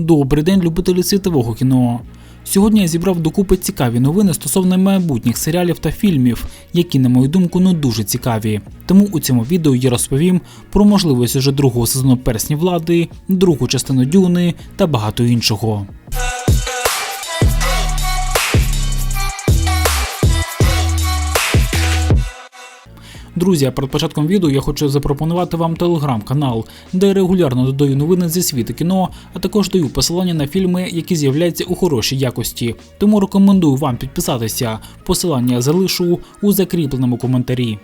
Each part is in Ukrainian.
Добрий день, любителі світового кіно. Сьогодні я зібрав докупи цікаві новини стосовно майбутніх серіалів та фільмів, які, на мою думку, не дуже цікаві. Тому у цьому відео я розповім про можливість уже другого сезону персні влади, другу частину Дюни та багато іншого. Друзі, перед початком відео я хочу запропонувати вам телеграм-канал, де я регулярно додаю новини зі світу кіно, а також даю посилання на фільми, які з'являються у хорошій якості. Тому рекомендую вам підписатися. Посилання залишу у закріпленому коментарі.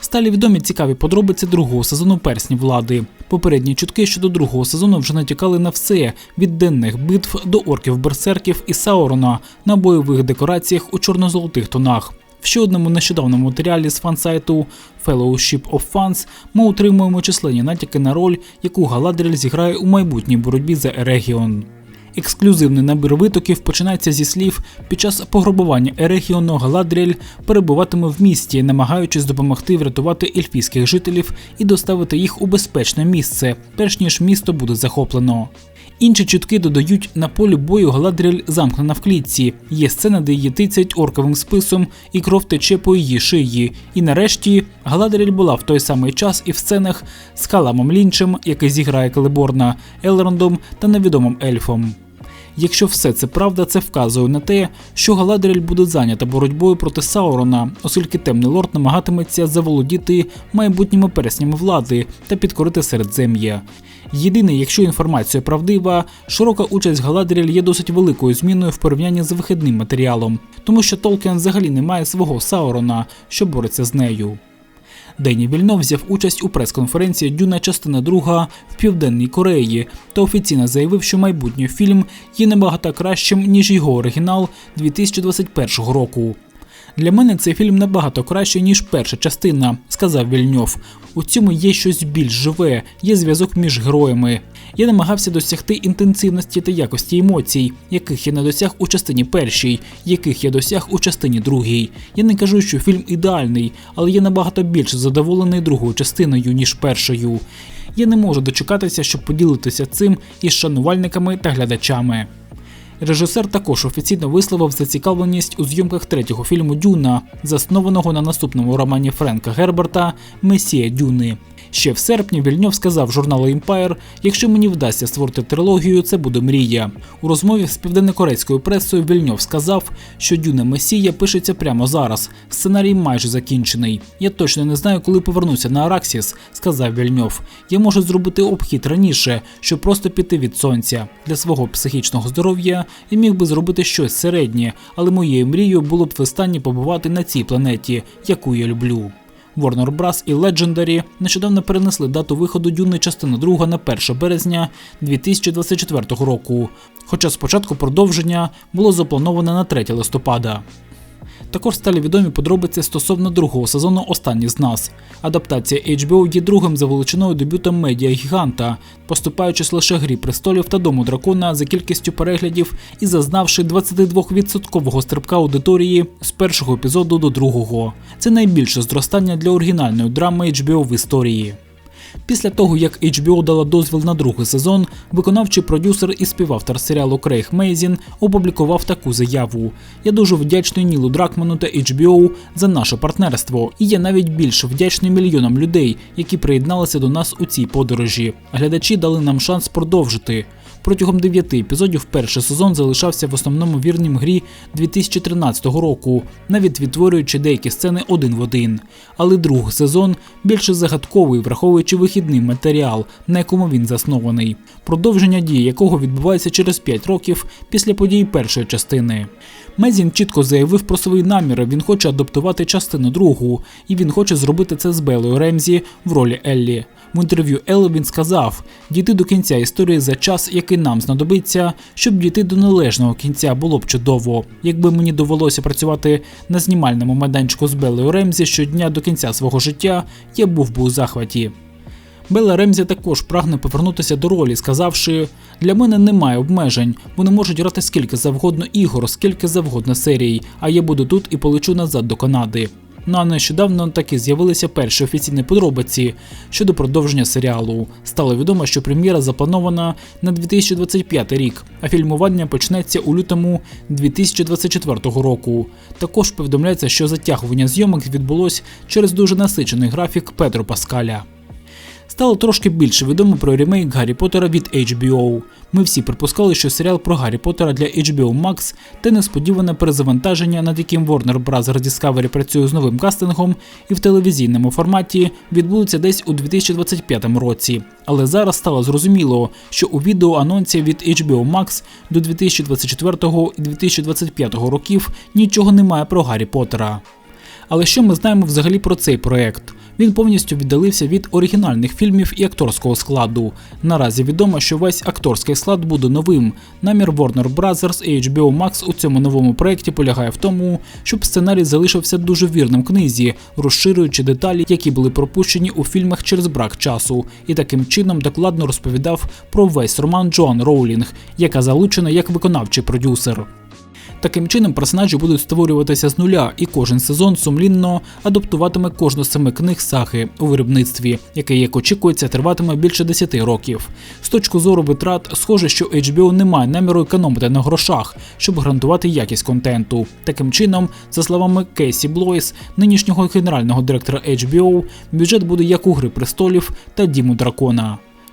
Стали відомі цікаві подробиці другого сезону персні влади. Попередні чутки щодо другого сезону вже натякали на все від денних битв до орків берсерків і Саурона на бойових декораціях у чорно-золотих тонах. В ще одному нещодавному матеріалі з фан-сайту Fellowship of Fans ми отримуємо численні натяки на роль, яку Галадріль зіграє у майбутній боротьбі за Ерегіон. Ексклюзивний набір витоків починається зі слів під час пограбування Ерегіону Галадріль перебуватиме в місті, намагаючись допомогти врятувати ельфійських жителів і доставити їх у безпечне місце, перш ніж місто буде захоплено. Інші чутки додають на полі бою Галадріль замкнена в клітці. Є сцена, де її тицять орковим списом, і кров тече по її шиї. І нарешті Галадріль була в той самий час і в сценах з Халамом Лінчем, який зіграє Келеборна, Елрондом та невідомим ельфом. Якщо все це правда, це вказує на те, що Галадріль буде зайнята боротьбою проти Саурона, оскільки темний лорд намагатиметься заволодіти майбутніми перснями влади та підкорити середзем'я. Єдине, якщо інформація правдива, широка участь Галадріль є досить великою зміною в порівнянні з вихідним матеріалом, тому що Толкін взагалі не має свого Саурона, що бореться з нею. Дені Вільнов взяв участь у прес-конференції Дюна частина 2 в Південній Кореї та офіційно заявив, що майбутній фільм є набагато кращим, ніж його оригінал 2021 року. Для мене цей фільм набагато кращий, ніж перша частина, сказав Вільньов. У цьому є щось більш живе, є зв'язок між героями. Я намагався досягти інтенсивності та якості емоцій, яких я не досяг у частині першій, яких я досяг у частині другій. Я не кажу, що фільм ідеальний, але я набагато більше задоволений другою частиною, ніж першою. Я не можу дочекатися, щоб поділитися цим із шанувальниками та глядачами. Режисер також офіційно висловив зацікавленість у зйомках третього фільму Дюна, заснованого на наступному романі Френка Герберта Месія Дюни. Ще в серпні Вільньов сказав журналу Empire, якщо мені вдасться створити трилогію, це буде мрія. У розмові з південнокорейською пресою Вільньов сказав, що Дюна Месія пишеться прямо зараз. Сценарій майже закінчений. Я точно не знаю, коли повернуся на Араксіс, сказав Вільньов. Я можу зробити обхід раніше, щоб просто піти від сонця. Для свого психічного здоров'я я міг би зробити щось середнє, але моєю мрією було б востаннє побувати на цій планеті, яку я люблю. Warner Bros. і Legendary нещодавно перенесли дату виходу Дюни частини 2 на 1 березня 2024 року. Хоча спочатку продовження було заплановане на 3 листопада. Також стали відомі подробиці стосовно другого сезону Останні з нас. Адаптація HBO є другим за величиною дебютом медіа-гіганта, поступаючись лише грі престолів та дому дракона за кількістю переглядів і зазнавши 22% стрибка аудиторії з першого епізоду до другого. Це найбільше зростання для оригінальної драми HBO в історії. Після того, як HBO дала дозвіл на другий сезон, виконавчий продюсер і співавтор серіалу Крейг Мейзін опублікував таку заяву. Я дуже вдячний Нілу Дракману та HBO за наше партнерство, і я навіть більше вдячний мільйонам людей, які приєдналися до нас у цій подорожі. Глядачі дали нам шанс продовжити. Протягом дев'яти епізодів перший сезон залишався в основному вірнім грі 2013 року, навіть відтворюючи деякі сцени один в один. Але другий сезон більше загадковий, враховуючи вихідний матеріал, на якому він заснований, продовження дії якого відбувається через 5 років після подій першої частини. Мезін чітко заявив про свої наміри. Він хоче адаптувати частину другу, і він хоче зробити це з Белою Ремзі в ролі Еллі. В інтерв'ю Елли він сказав: дійти до кінця історії за час, який нам знадобиться, щоб дійти до належного кінця, було б чудово. Якби мені довелося працювати на знімальному майданчику з Белою Ремзі щодня до кінця свого життя, я був би у захваті. Белла Ремзі також прагне повернутися до ролі, сказавши: для мене немає обмежень, вони можуть грати скільки завгодно ігор, скільки завгодно серій, а я буду тут і полечу назад до Канади. Ну а нещодавно таки з'явилися перші офіційні подробиці щодо продовження серіалу. Стало відомо, що прем'єра запланована на 2025 рік, а фільмування почнеться у лютому 2024 року. Також повідомляється, що затягування зйомок відбулось через дуже насичений графік Петро Паскаля. Стало трошки більше відомо про ремейк Гаррі Поттера від HBO. Ми всі припускали, що серіал про Гаррі Поттера для HBO Max та несподіване перезавантаження, над яким Warner Bros. Discovery працює з новим кастингом і в телевізійному форматі відбудеться десь у 2025 році. Але зараз стало зрозуміло, що у відеоанонсі від HBO Max до 2024 і 2025 років нічого немає про Гаррі Поттера. Але що ми знаємо взагалі про цей проект? Він повністю віддалився від оригінальних фільмів і акторського складу. Наразі відомо, що весь акторський склад буде новим. Намір Warner Bros. і HBO Max у цьому новому проєкті полягає в тому, щоб сценарій залишився дуже вірним книзі, розширюючи деталі, які були пропущені у фільмах через брак часу, і таким чином докладно розповідав про весь роман Джоан Роулінг, яка залучена як виконавчий продюсер. Таким чином, персонажі будуть створюватися з нуля, і кожен сезон сумлінно адаптуватиме кожну з семи книг сахи у виробництві, яке, як очікується, триватиме більше 10 років. З точки зору витрат, схоже, що HBO не має наміру економити на грошах, щоб гарантувати якість контенту. Таким чином, за словами Кейсі Блойс, нинішнього генерального директора HBO, бюджет буде як у Гри престолів та Діму Дракона.